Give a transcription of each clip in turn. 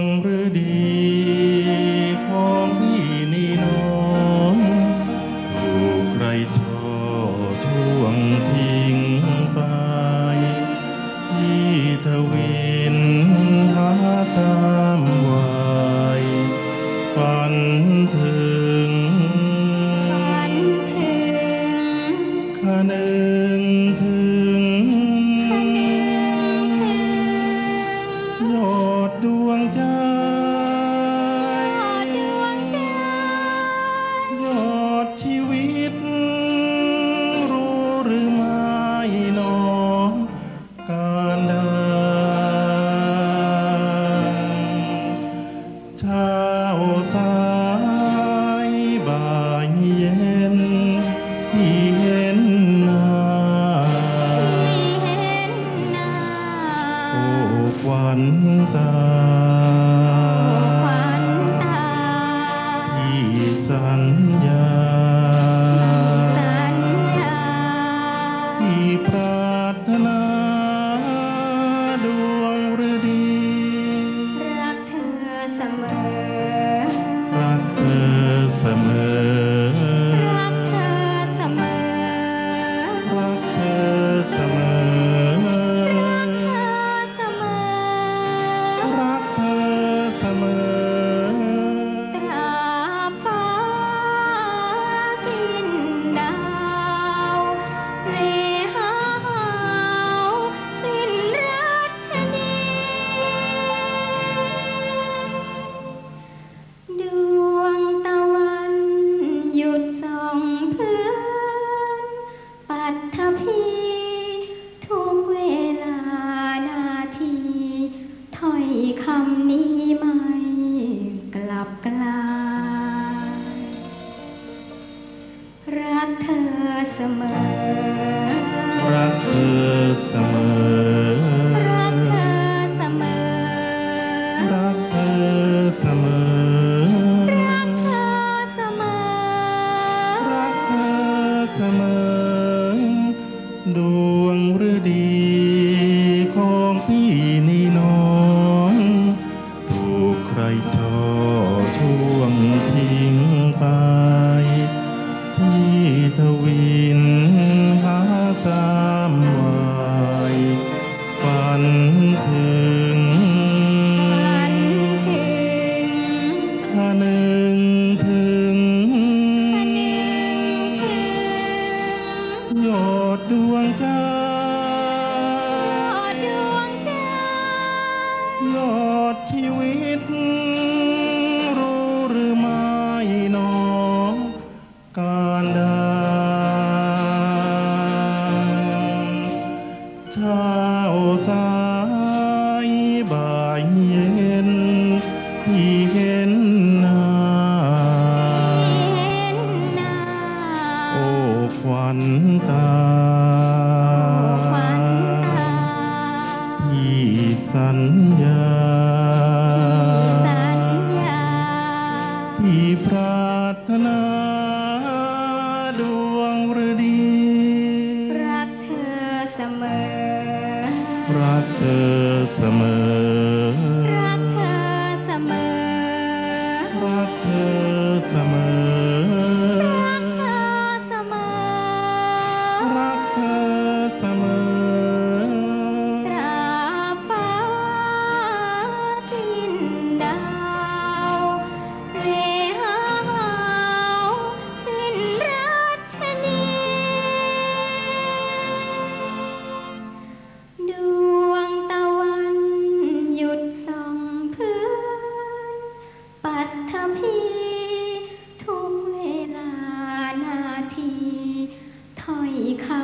งหรือดี ดวงใจ ตาที่สัญญาที่ปรารถนาดวงฤดีรักเธอเสมอรักเธอเสมอ sama. Rasa sama. ทวินหาสาม Ananda.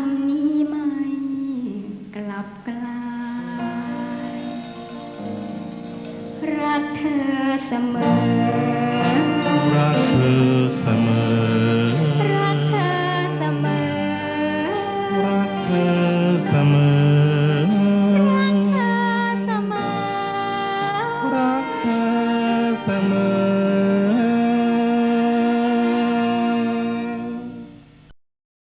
ำนี้ไม่กลับกลาย รักเธอเสมอ